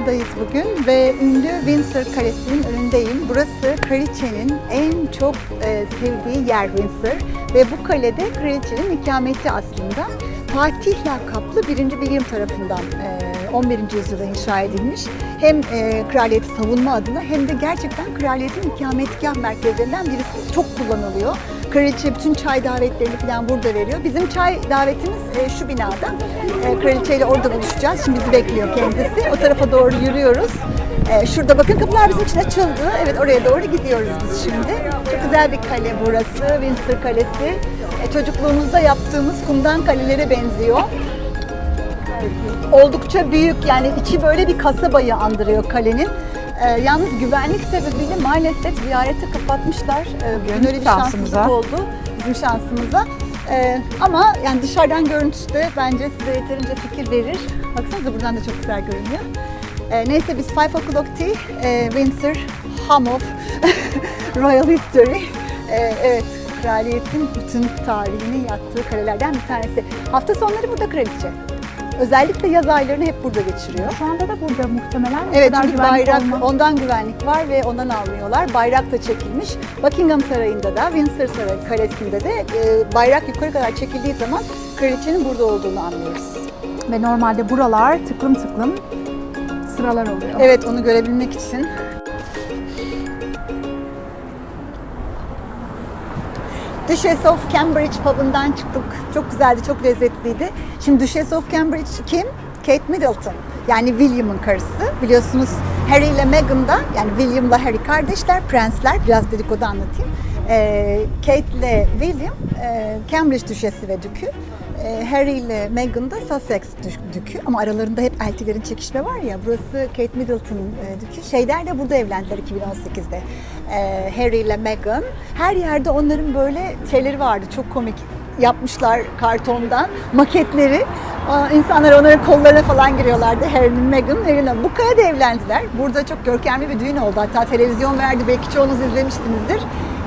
Windsor'dayız bugün ve ünlü Windsor Kalesi'nin önündeyim. Burası kraliçenin en çok e, sevdiği yer Windsor ve bu kalede kraliçenin ikameti aslında. Fatih lakaplı 1. William tarafından e, 11. yüzyılda inşa edilmiş. Hem e, kraliyeti savunma adına hem de gerçekten kraliyetin ikametgah merkezlerinden birisi. Çok kullanılıyor. Kraliçe bütün çay davetlerini falan burada veriyor. Bizim çay davetimiz e, şu binada. E, kraliçeyle orada buluşacağız. Şimdi bizi bekliyor kendisi. O tarafa doğru yürüyoruz. E, şurada bakın kapılar bizim için açıldı. Evet oraya doğru gidiyoruz biz şimdi. Çok güzel bir kale burası. Windsor Kalesi. E, çocukluğumuzda yaptığımız kumdan kalelere benziyor. Oldukça büyük yani içi böyle bir kasabayı andırıyor kalenin. E, yalnız güvenlik sebebiyle maalesef ziyareti kapatmışlar. E, öyle bir şansımıza. oldu bizim şansımıza. E, ama yani dışarıdan görüntüsü de bence size yeterince fikir verir. Baksanıza buradan da çok güzel görünüyor. E, neyse biz Five O'Clock Tea, e, Windsor, Hum of Royal History. E, evet, kraliyetin bütün tarihini yaktığı kalelerden bir tanesi. Hafta sonları burada kraliçe. Özellikle yaz aylarını hep burada geçiriyor. Şu anda da burada muhtemelen. Evet çünkü bayrak, olma- ondan güvenlik var ve ondan almıyorlar. Bayrak da çekilmiş. Buckingham Sarayı'nda da, Windsor Sarayı Kalesi'nde de e, bayrak yukarı kadar çekildiği zaman kraliçenin burada olduğunu anlıyoruz. Ve normalde buralar tıklım tıklım sıralar oluyor. Evet onu görebilmek için. Duchess of Cambridge pub'ından çıktık. Çok güzeldi, çok lezzetliydi. Şimdi Duchess of Cambridge kim? Kate Middleton. Yani William'ın karısı. Biliyorsunuz Harry ile Meghan da yani William'la Harry kardeşler, prensler. Biraz dedikodu anlatayım. Ee, Kate ile William e, Cambridge Düşesi ve Dükü. Ee, Harry ile Meghan da Sussex dü- dükü ama aralarında hep eltilerin çekişme var ya. Burası Kate Middleton'ın e, dükü. Şeyler de burada evlendiler 2018'de. Ee, Harry ile Meghan. Her yerde onların böyle şeyleri vardı. Çok komik yapmışlar kartondan maketleri. İnsanlar onların kollarına falan giriyorlardı. Harry'nin, Meghan, Harry'nin. Bu kalede evlendiler. Burada çok görkemli bir düğün oldu. Hatta televizyon verdi. Belki çoğunuz izlemişsinizdir.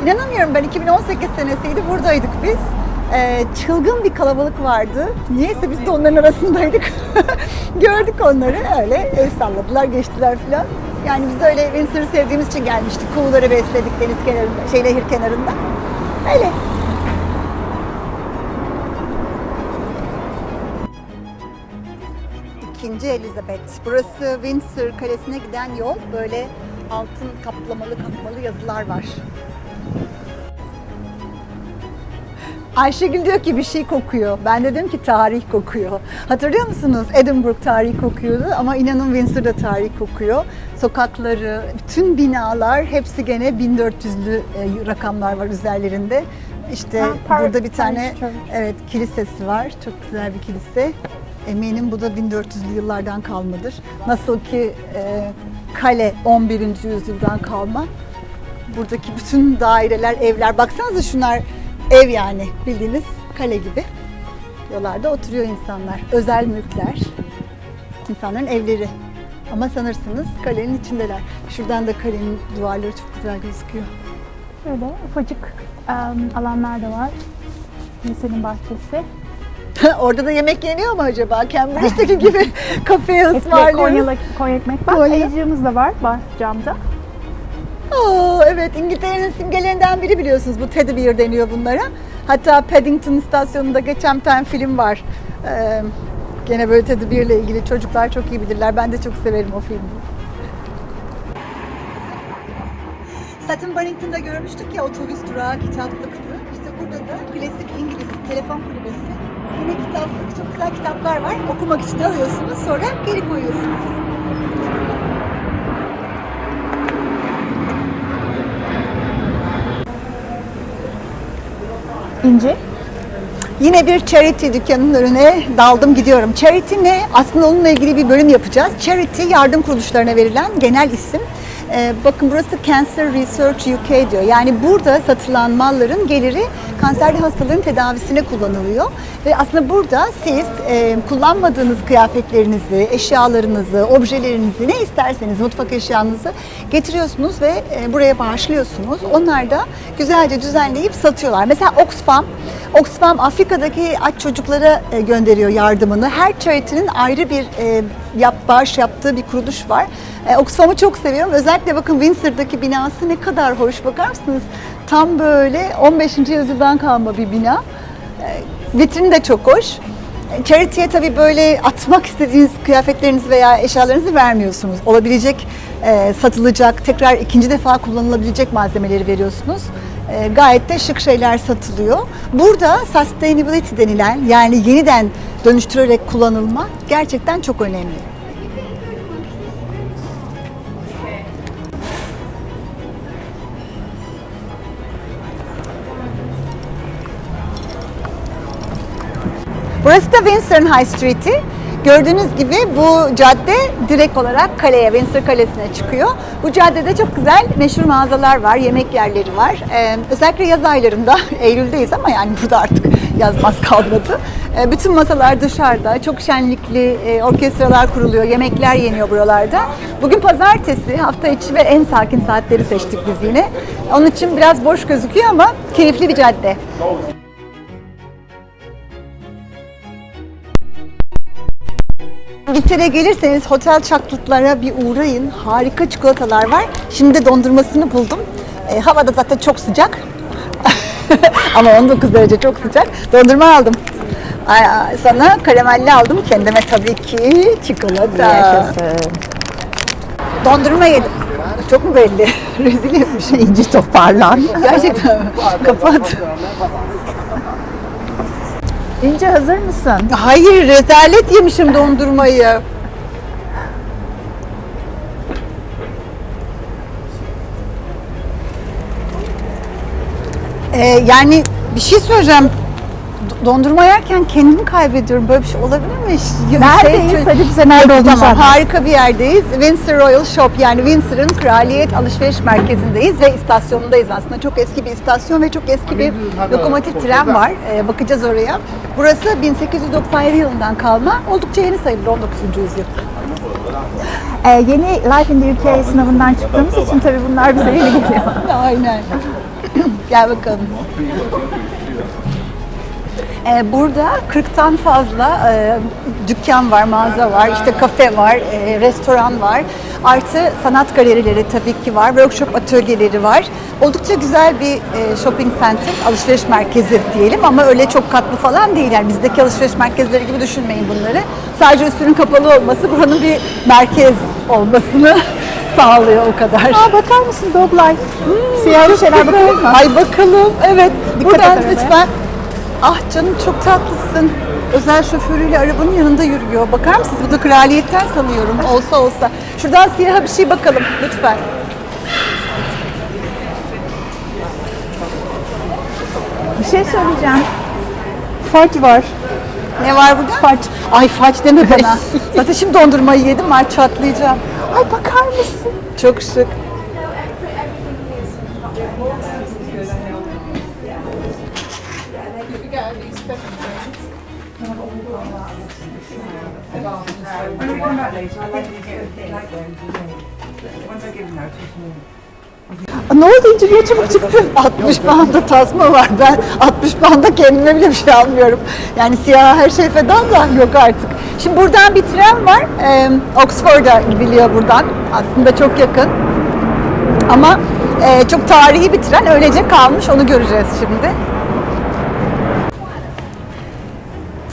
İnanamıyorum ben 2018 senesiydi. Buradaydık biz. Ee, çılgın bir kalabalık vardı. Niyeyse biz de onların arasındaydık. Gördük onları öyle el salladılar, geçtiler filan. Yani biz öyle Windsor'ı sevdiğimiz için gelmiştik. Kuğuları besledik deniz kenarında, şey nehir kenarında. Öyle. İkinci Elizabeth. Burası Windsor Kalesi'ne giden yol. Böyle altın kaplamalı kapmalı yazılar var. Ayşegül diyor ki bir şey kokuyor. Ben de dedim ki tarih kokuyor. Hatırlıyor musunuz? Edinburgh tarih kokuyordu ama inanın Windsor'da tarih kokuyor. Sokakları, bütün binalar hepsi gene 1400'lü e, rakamlar var üzerlerinde. İşte Ha, Par- burada bir tane Church. evet kilisesi var. Çok güzel bir kilise. Eminim bu da 1400'lü yıllardan kalmadır. Nasıl ki e, kale 11. yüzyıldan kalma. Buradaki bütün daireler, evler, baksanıza şunlar ev yani bildiğiniz kale gibi. Buralarda oturuyor insanlar. Özel mülkler. İnsanların evleri. Ama sanırsınız kalenin içindeler. Şuradan da kalenin duvarları çok güzel gözüküyor. Şöyle ufacık em, alanlar da var. Kilisenin bahçesi. Orada da yemek yeniyor mu acaba? Cambridge'deki gibi kafeye ısmarlıyoruz. Konyalı, Konya ekmek. Bak Konya. da var, var camda. Oo, evet İngiltere'nin simgelerinden biri biliyorsunuz bu teddy bear deniyor bunlara. Hatta Paddington istasyonunda geçen bir tane film var. Ee, gene böyle teddy bear ile ilgili çocuklar çok iyi bilirler. Ben de çok severim o filmi. Sutton Barrington'da görmüştük ya otobüs durağı kitaplıktı. İşte burada da klasik İngiliz telefon kulübesi. Yine kitaplık, çok güzel kitaplar var. Okumak için alıyorsunuz sonra geri koyuyorsunuz. İnci. Yine bir charity dükkanının önüne daldım gidiyorum. Charity ne? Aslında onunla ilgili bir bölüm yapacağız. Charity yardım kuruluşlarına verilen genel isim. Ee, bakın burası Cancer Research UK diyor. Yani burada satılan malların geliri kanserli hastaların tedavisine kullanılıyor. Ve aslında burada siz e, kullanmadığınız kıyafetlerinizi, eşyalarınızı, objelerinizi ne isterseniz mutfak eşyanızı getiriyorsunuz ve e, buraya bağışlıyorsunuz. Onlar da güzelce düzenleyip satıyorlar. Mesela Oxfam, Oxfam Afrika'daki aç çocuklara e, gönderiyor yardımını. Her charity'nin ayrı bir e, yap, bağış yaptığı bir kuruluş var. E, Oxfam'ı çok seviyorum. Özellikle bakın Windsor'daki binası ne kadar hoş bakar mısınız? Tam böyle 15. yüzyıldan kalma bir bina. E, vitrini de çok hoş. E, Charity'ye tabii böyle atmak istediğiniz kıyafetlerinizi veya eşyalarınızı vermiyorsunuz. Olabilecek, e, satılacak, tekrar ikinci defa kullanılabilecek malzemeleri veriyorsunuz. E, gayet de şık şeyler satılıyor. Burada sustainability denilen yani yeniden dönüştürerek kullanılma gerçekten çok önemli. Burası da Windsor'ın High Street'i. Gördüğünüz gibi bu cadde direkt olarak kaleye, Windsor Kalesi'ne çıkıyor. Bu caddede çok güzel meşhur mağazalar var, yemek yerleri var. Ee, özellikle yaz aylarında, Eylül'deyiz ama yani burada artık yazmaz kalmadı. Ee, bütün masalar dışarıda, çok şenlikli e, orkestralar kuruluyor, yemekler yeniyor buralarda. Bugün pazartesi, hafta içi ve en sakin saatleri seçtik biz yine. Onun için biraz boş gözüküyor ama keyifli bir cadde. İngiltere'ye gelirseniz Hotel Çaklutlara bir uğrayın. Harika çikolatalar var. Şimdi de dondurmasını buldum. E, havada zaten çok sıcak. Ama 19 derece çok sıcak. Dondurma aldım. Ay, sana karamelli aldım. Kendime tabii ki çikolata. Dondurma yedim. Çok mu belli? Rezil etmiş. İnci toparlan. Gerçekten? Kapat. İnce hazır mısın? Hayır rezalet yemişim dondurmayı. Ee, yani bir şey söyleyeceğim. Dondurma yerken kendimi kaybediyorum. Böyle bir şey olabilir mi? Ya- Neredeyiz? şey- Hadi bize nerede olduğunu Tamam, harika bir yerdeyiz. Windsor Royal Shop yani Windsor'ın kraliyet alışveriş merkezindeyiz ve istasyonundayız aslında. Çok eski bir istasyon ve çok eski bir lokomotif tren var. Ee, bakacağız oraya. Burası 1897 yılından kalma. Oldukça yeni sayılır 19. yüzyıl. Ee, yeni Life in the UK sınavından çıktığımız için tabii bunlar bize yeni geliyor. Aynen. Gel bakalım. Ee, burada 40'tan fazla e, dükkan var, mağaza var, işte kafe var, e, restoran var. Artı sanat galerileri tabii ki var, workshop atölyeleri var. Oldukça güzel bir e, shopping center, alışveriş merkezi diyelim ama öyle çok katlı falan değil. Yani bizdeki alışveriş merkezleri gibi düşünmeyin bunları. Sadece üstünün kapalı olması buranın bir merkez olmasını sağlıyor o kadar. Aa bakar mısın Dog Life? Siyah bir şeyler bakalım mı? Ay bakalım. Evet. Dikkat Buradan lütfen. Ah canım çok tatlısın. Özel şoförüyle arabanın yanında yürüyor. Bakar mısınız? Bu da kraliyetten sanıyorum. Olsa olsa. Şuradan siyaha bir şey bakalım lütfen. Bir şey söyleyeceğim. Fark var. Ne var burada? Faç. Ay faç deme bana. Zaten şimdi dondurmayı yedim. Ay çatlayacağım. Ay bakar mısın? Çok şık. Ne oldu İnci? Niye çabuk çıktın? 60 pound'a tasma var. Ben 60 pound'a kendime bile bir şey almıyorum. Yani siyah her şey feda da yok artık. Şimdi buradan bir tren var. Ee, Oxford'a gidiliyor buradan. Aslında çok yakın. Ama e, çok tarihi bir tren. Öylece kalmış. Onu göreceğiz şimdi.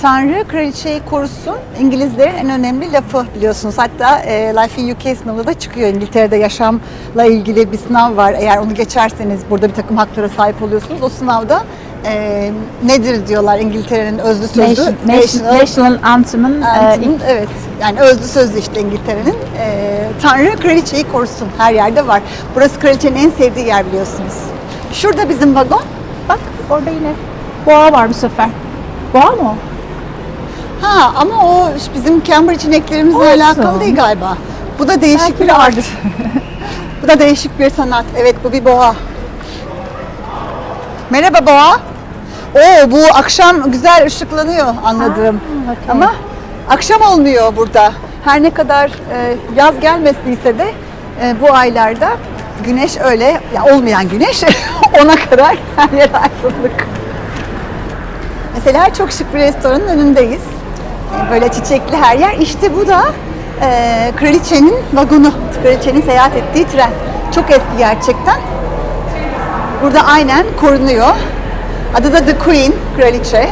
Tanrı kraliçeyi korusun. İngilizlerin en önemli lafı biliyorsunuz. Hatta e, Life in UK sınavında da çıkıyor. İngiltere'de yaşamla ilgili bir sınav var. Eğer onu geçerseniz burada bir takım haklara sahip oluyorsunuz. O sınavda e, nedir diyorlar İngiltere'nin özlü sözü? Nation, National, National Anthem'ın e, Anthem'ın, evet yani özlü sözü işte İngiltere'nin. E, Tanrı kraliçeyi korusun. Her yerde var. Burası kraliçenin en sevdiği yer biliyorsunuz. Şurada bizim vagon. bak orada yine boğa var bu sefer. Boğa mı o? Ha ama o bizim Cambridge ineklerimizle Olsun. alakalı değil galiba. Bu da değişik Belki bir art. bu da değişik bir sanat. Evet bu bir boğa. Merhaba boğa. Oo bu akşam güzel ışıklanıyor anladığım. Ha, okey. Ama akşam olmuyor burada. Her ne kadar e, yaz gelmesiyse de e, bu aylarda güneş öyle ya olmayan güneş ona kadar her yer aydınlık. Mesela çok şık bir restoranın önündeyiz. E, Böyle çiçekli her yer. İşte bu da e, kraliçenin vagonu. Kraliçenin seyahat ettiği tren. Çok eski gerçekten. Burada aynen korunuyor. Adı da The Queen, kraliçe.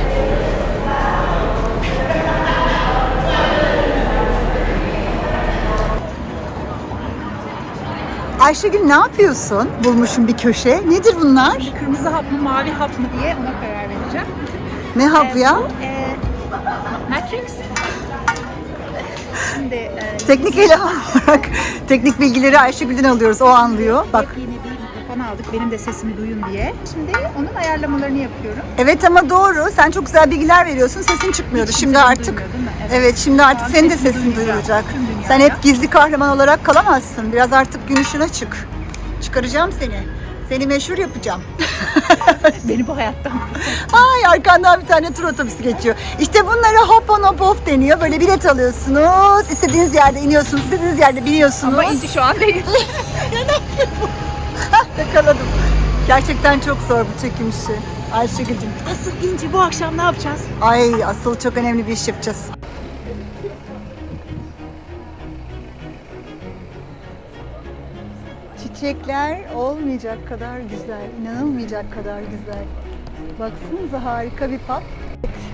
Ayşegül ne yapıyorsun? Bulmuşum bir köşe. Nedir bunlar? Kırmızı hap mı mavi hap mı diye ona karar vereceğim. Ne hapı ya? Ee, Matrix. Şimdi e, Teknik eleman olarak teknik bilgileri Ayşegül'den alıyoruz. O anlıyor. Bak yeni bir mikrofon aldık benim de sesimi duyun diye. Şimdi onun ayarlamalarını yapıyorum. Evet ama doğru. Sen çok güzel bilgiler veriyorsun. Sesin çıkmıyordu. Şimdi kimse artık duymuyor, değil mi? evet. Evet. şimdi artık an senin de sesin duyulacak. tüm dünyaya. Sen hep gizli kahraman olarak kalamazsın. Biraz artık gün ışığına çık. Çıkaracağım seni. Seni meşhur yapacağım. Beni bu hayattan Ay arkandan bir tane tur otobüsü geçiyor. İşte bunlara hop on hop off deniyor. Böyle bilet alıyorsunuz. istediğiniz yerde iniyorsunuz. istediğiniz yerde biniyorsunuz. Ama inci şu an değil. Yakaladım. Gerçekten çok zor bu çekim işi. Ayşegül'cüm. Asıl inci bu akşam ne yapacağız? Ay asıl çok önemli bir iş yapacağız. Çiçekler olmayacak kadar güzel, inanılmayacak kadar güzel. Baksanıza harika bir pub.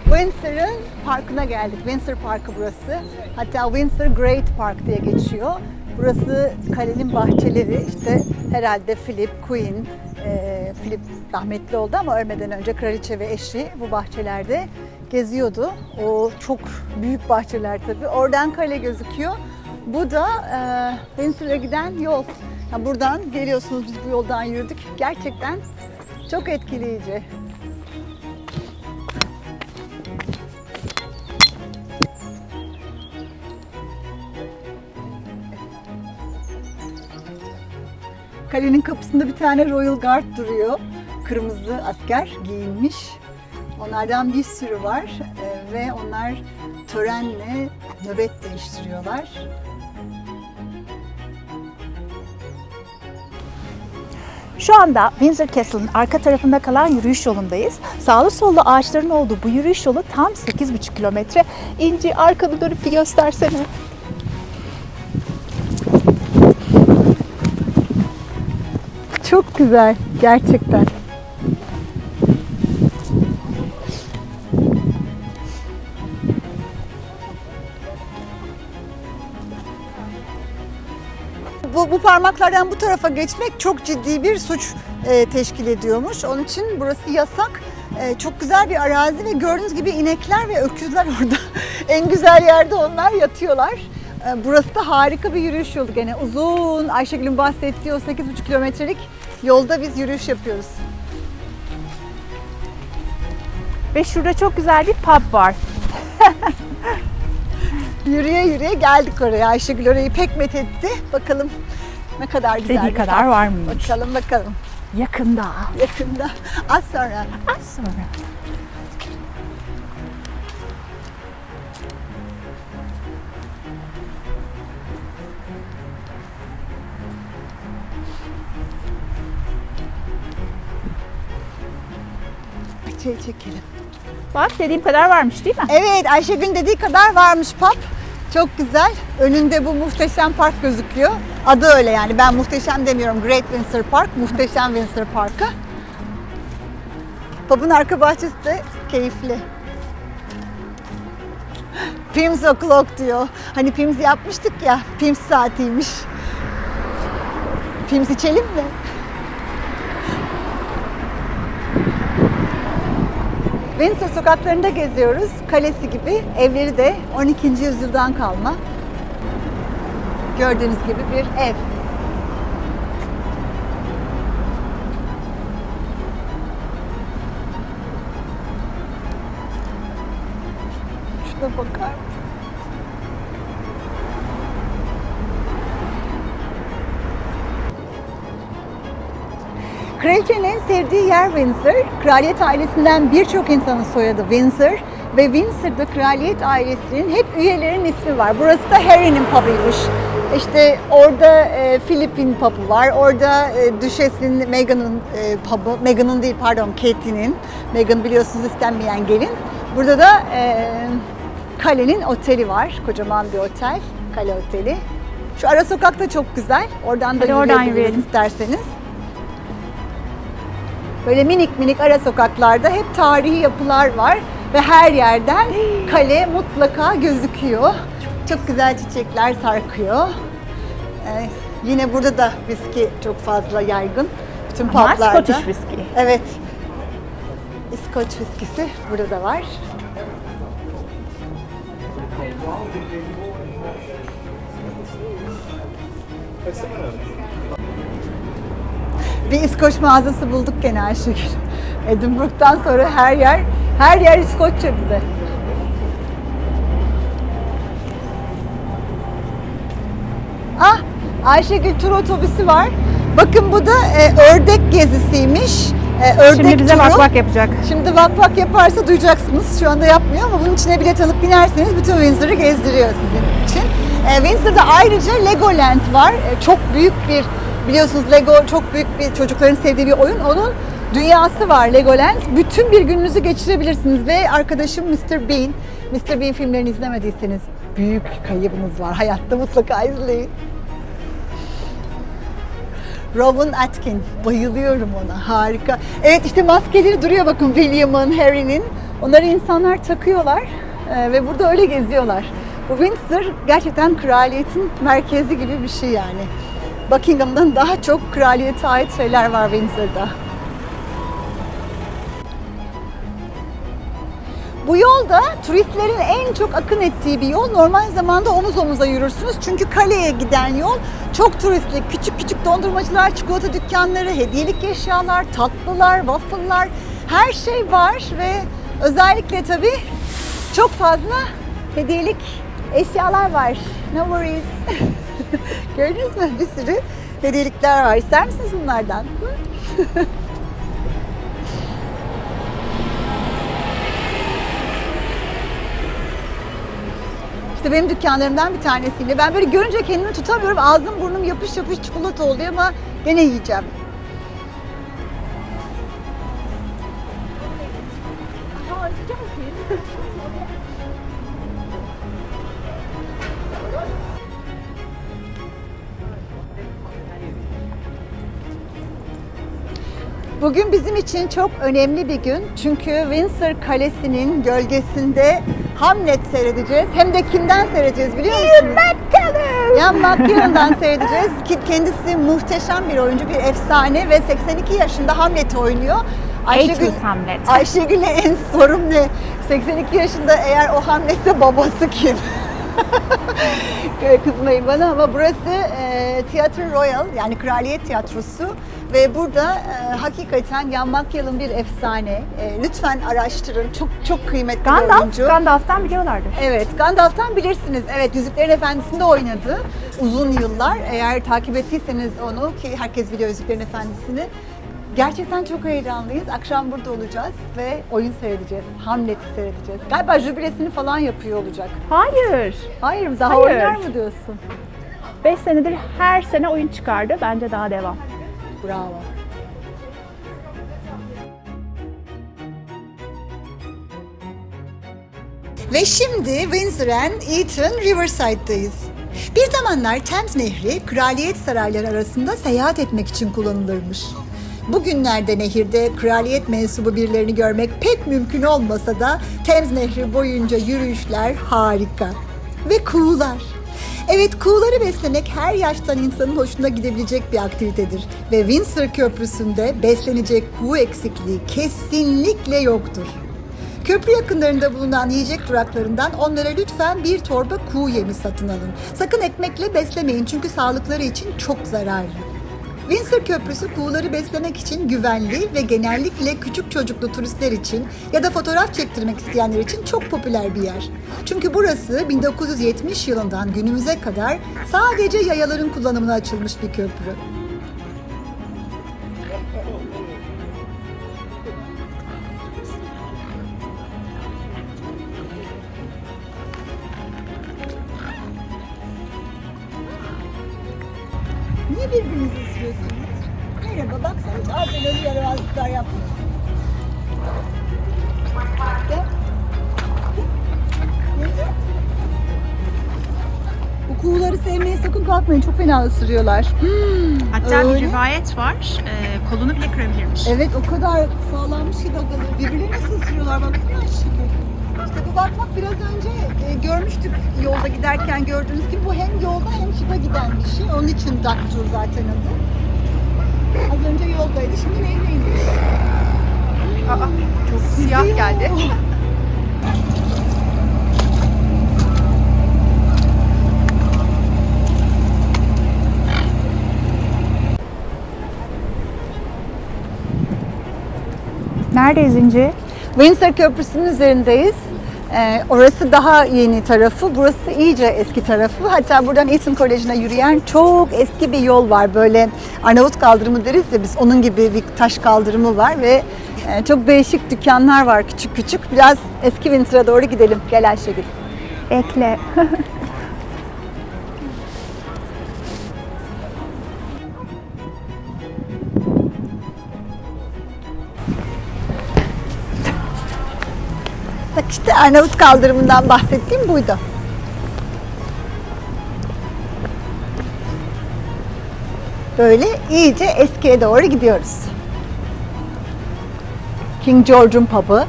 Windsor'ın parkına geldik. Windsor Parkı burası. Hatta Windsor Great Park diye geçiyor. Burası kalenin bahçeleri. İşte herhalde Philip, Queen, e, Philip rahmetli oldu ama ölmeden önce kraliçe ve eşi bu bahçelerde geziyordu. O çok büyük bahçeler tabii. Oradan kale gözüküyor. Bu da e, Windsor'a giden yol. Yani buradan geliyorsunuz biz bu yoldan yürüdük. Gerçekten çok etkileyici. Kalenin kapısında bir tane Royal Guard duruyor. Kırmızı asker giyinmiş. Onlardan bir sürü var e, ve onlar törenle nöbet değiştiriyorlar. Şu anda Windsor Castle'ın arka tarafında kalan yürüyüş yolundayız. Sağlı sollu ağaçların olduğu bu yürüyüş yolu tam 8,5 kilometre. İnci arkanı dönüp bir göstersene. Çok güzel gerçekten. Parmaklardan bu tarafa geçmek çok ciddi bir suç e, teşkil ediyormuş. Onun için burası yasak. E, çok güzel bir arazi ve gördüğünüz gibi inekler ve öküzler orada. en güzel yerde onlar yatıyorlar. E, burası da harika bir yürüyüş yolu gene. Uzun Ayşegül'ün bahsettiği o 8,5 kilometrelik yolda biz yürüyüş yapıyoruz. Ve şurada çok güzel bir pub var. Yürüye yürüye geldik oraya. Ayşegül orayı pek methetti. Bakalım ne kadar güzel. Dediği kadar pub. var mıymış? Bakalım bakalım. Yakında. Yakında. Az sonra. Az sonra. Şey çekelim. Bak dediğim kadar varmış değil mi? Evet Ayşegül'ün dediği kadar varmış pub. Çok güzel. Önünde bu muhteşem park gözüküyor. Adı öyle yani. Ben muhteşem demiyorum. Great Windsor Park. Muhteşem Windsor Parkı. Pub'un arka bahçesi de keyifli. Pims O'Clock diyor. Hani Pims yapmıştık ya. Pims saatiymiş. Pims içelim mi? Windsor sokaklarında geziyoruz. Kalesi gibi. Evleri de 12. yüzyıldan kalma. Gördüğünüz gibi bir ev. Şuna bakar mısın? Kraliçenin en sevdiği yer Windsor. Kraliyet ailesinden birçok insanın soyadı Windsor. Ve Windsor'da kraliyet ailesinin hep üyelerinin ismi var. Burası da Harry'nin pub'ıymış. İşte orada e, Philip'in pub'ı var. Orada e, Düşes'in, Meghan'ın e, pub'ı. Meghan'ın değil pardon, Kate'nin. Meghan biliyorsunuz istenmeyen gelin. Burada da e, Kale'nin oteli var. Kocaman bir otel. Kale Oteli. Şu ara sokak da çok güzel. Oradan da Hadi oradan yürüyebiliriz yürüyelim. isterseniz. Böyle minik minik ara sokaklarda hep tarihi yapılar var ve her yerden kale mutlaka gözüküyor. Çok güzel çiçekler sarkıyor. Ee, yine burada da viski çok fazla yaygın. Bütün Ama publarda. Scottish whisky. Evet. İskoç viskisi burada da var. Bir İskoç mağazası bulduk gene Ayşegül. Edinburgh'dan sonra her yer, her yer İskoçça bize. Ah, Ayşegül tur otobüsü var. Bakın bu da e, ördek gezisiymiş. E, ördek Şimdi bize turu. bak yapacak. Şimdi vak vak yaparsa duyacaksınız. Şu anda yapmıyor ama bunun içine bilet alıp binerseniz bütün Windsor'ı gezdiriyor sizin için. E, Windsor'da ayrıca Legoland var. E, çok büyük bir, biliyorsunuz Lego çok büyük bir çocukların sevdiği bir oyun. Onun dünyası var Legoland. Bütün bir gününüzü geçirebilirsiniz ve arkadaşım Mr. Bean, Mr. Bean filmlerini izlemediyseniz büyük kaybınız var. Hayatta mutlaka izleyin. Rowan Atkin. Bayılıyorum ona. Harika. Evet işte maskeleri duruyor bakın William'ın, Harry'nin. Onları insanlar takıyorlar e, ve burada öyle geziyorlar. Bu Windsor gerçekten kraliyetin merkezi gibi bir şey yani. Buckingham'dan daha çok kraliyete ait şeyler var Windsor'da. Bu yolda turistlerin en çok akın ettiği bir yol. Normal zamanda omuz omuza yürürsünüz. Çünkü kaleye giden yol çok turistli. Küçük küçük dondurmacılar, çikolata dükkanları, hediyelik eşyalar, tatlılar, waffle'lar her şey var ve özellikle tabii çok fazla hediyelik eşyalar var. No worries. Gördünüz mü? Bir sürü hediyelikler var. İster misiniz bunlardan? İşte benim dükkanlarımdan bir tanesiyle. Ben böyle görünce kendimi tutamıyorum. Ağzım burnum yapış yapış çikolata oluyor ama gene yiyeceğim. Bugün bizim için çok önemli bir gün. Çünkü Windsor Kalesi'nin gölgesinde Hamlet seyredeceğiz. Hem de kimden seyredeceğiz biliyor musunuz? Ian McKellen'dan seyredeceğiz. Kendisi muhteşem bir oyuncu, bir efsane ve 82 yaşında Hamlet'i oynuyor. Ayşegül, Hamlet. Ayşegül'e en sorum ne? 82 yaşında eğer o Hamlet'se babası kim? Kızmayın bana ama burası e, Tiyatro Royal yani Kraliyet Tiyatrosu ve burada e, hakikaten Ian McKellen bir efsane. E, lütfen araştırın. Çok çok kıymetli bir Gandalf, oyuncu. Gandalf'tan biliyorlardır. Evet, Gandalf'tan bilirsiniz. Evet, Yüzüklerin Efendisi'nde oynadı uzun yıllar. Eğer takip ettiyseniz onu ki herkes biliyor Yüzüklerin Efendisi'ni. Gerçekten çok heyecanlıyız. Akşam burada olacağız ve oyun seyredeceğiz. Hamlet'i seyredeceğiz. Galiba jübilesini falan yapıyor olacak. Hayır. Hayır, daha Hayır. oynar mı diyorsun? 5 senedir her sene oyun çıkardı. Bence daha devam. Bravo. Ve şimdi Windsor and Eton Riverside'dayız. Bir zamanlar Thames Nehri kraliyet sarayları arasında seyahat etmek için kullanılırmış. Bugünlerde nehirde kraliyet mensubu birilerini görmek pek mümkün olmasa da Thames Nehri boyunca yürüyüşler harika. Ve kuğular. Evet kuğuları beslemek her yaştan insanın hoşuna gidebilecek bir aktivitedir. Ve Windsor Köprüsü'nde beslenecek kuğu eksikliği kesinlikle yoktur. Köprü yakınlarında bulunan yiyecek duraklarından onlara lütfen bir torba kuğu yemi satın alın. Sakın ekmekle beslemeyin çünkü sağlıkları için çok zararlı. Windsor Köprüsü kuğuları beslemek için güvenli ve genellikle küçük çocuklu turistler için ya da fotoğraf çektirmek isteyenler için çok popüler bir yer. Çünkü burası 1970 yılından günümüze kadar sadece yayaların kullanımına açılmış bir köprü. Sevmeye sakın kalkmayın. Çok fena ısırıyorlar. Hatta Öyle. bir rivayet var. e, kolunu bile kırabilirmiş. Evet o kadar sağlammış ki gagaları. Birbirlerini nasıl ısırıyorlar baksana şimdi. İşte bu bakmak biraz önce e, görmüştük yolda giderken gördüğünüz gibi bu hem yolda hem şipa giden bir şey. Onun için Daktur zaten adı. Az önce yoldaydı şimdi neydeymiş? Aa, çok siyah geldi. Neredeyiz İnci? Windsor Köprüsü'nün üzerindeyiz. Ee, orası daha yeni tarafı, burası iyice eski tarafı. Hatta buradan Eton Koleji'ne yürüyen çok eski bir yol var. Böyle Arnavut kaldırımı deriz ya biz onun gibi bir taş kaldırımı var ve e, çok değişik dükkanlar var küçük küçük. Biraz eski Windsor'a doğru gidelim. Gel Ayşegül. Ekle. işte Arnavut kaldırımından bahsettiğim buydu. Böyle iyice eskiye doğru gidiyoruz. King George'un pub'ı.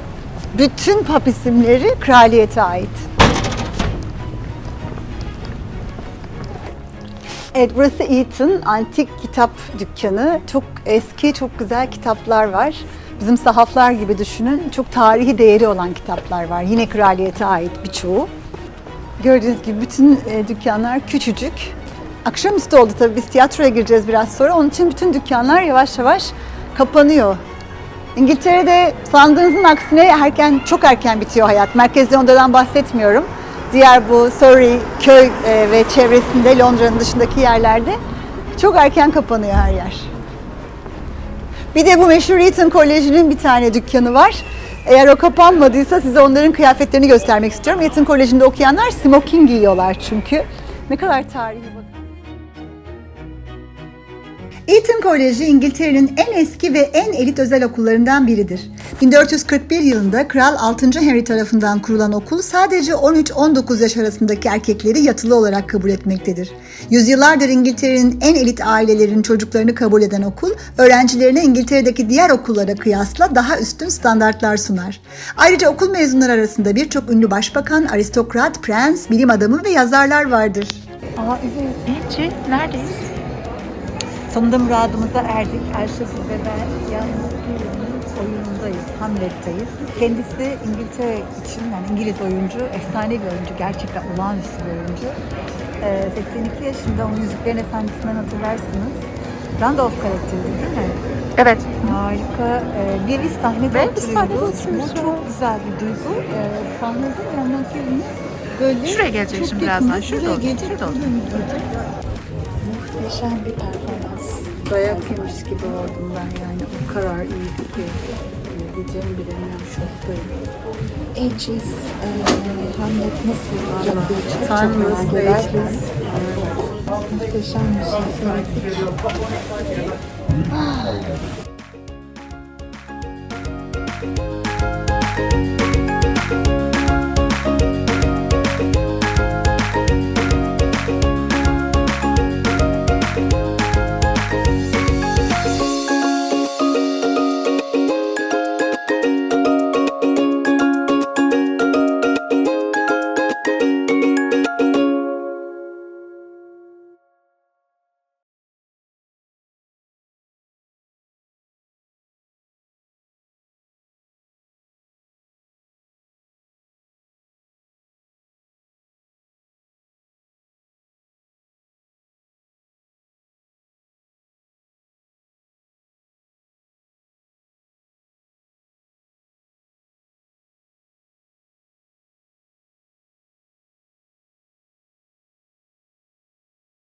Bütün pub isimleri kraliyete ait. Evet burası Eaton antik kitap dükkanı. Çok eski, çok güzel kitaplar var. Bizim sahaflar gibi düşünün. Çok tarihi değeri olan kitaplar var. Yine kraliyete ait birçoğu. Gördüğünüz gibi bütün e, dükkanlar küçücük. Akşamüstü oldu tabii biz tiyatroya gireceğiz biraz sonra. Onun için bütün dükkanlar yavaş yavaş kapanıyor. İngiltere'de sandığınızın aksine erken, çok erken bitiyor hayat. Merkez Londra'dan bahsetmiyorum. Diğer bu Surrey, köy e, ve çevresinde Londra'nın dışındaki yerlerde çok erken kapanıyor her yer. Bir de bu meşhur Eton Koleji'nin bir tane dükkanı var. Eğer o kapanmadıysa size onların kıyafetlerini göstermek istiyorum. Eton Koleji'nde okuyanlar smoking giyiyorlar çünkü. Ne kadar tarihi bakın. Eton Koleji İngiltere'nin en eski ve en elit özel okullarından biridir. 1441 yılında Kral 6. Henry tarafından kurulan okul sadece 13-19 yaş arasındaki erkekleri yatılı olarak kabul etmektedir. Yüzyıllardır İngiltere'nin en elit ailelerin çocuklarını kabul eden okul, öğrencilerine İngiltere'deki diğer okullara kıyasla daha üstün standartlar sunar. Ayrıca okul mezunları arasında birçok ünlü başbakan, aristokrat, prens, bilim adamı ve yazarlar vardır. Aa evet. İnci neredeyiz? Sonunda muradımıza erdik. Ayşegül ve ben yalnız oyunundayız, Hamlet'tayız. Kendisi İngiltere için, yani İngiliz oyuncu, efsane bir oyuncu, gerçekten olağanüstü bir oyuncu. Ee, 82 yaşında onun Yüzüklerin Efendisi'nden hatırlarsınız. Gandalf karakteri değil mi? Evet. Harika. Ee, bir biz sahnede oturuyoruz. sahnede Bu çok güzel bir duygu. Ee, sahnede yerine böyle Şuraya gelecek şimdi birazdan. Şurada olacak, şurada olacak. Muhteşem bir performans. Dayak yemiş gibi oldum ben yani o kadar iyiydi ki. Ne diyeceğimi bilemiyorum şoktayım. Ages, e, Hamlet nasıl yaptığı için çok merak eder. Ages. Muhteşem bir şey seyrettik.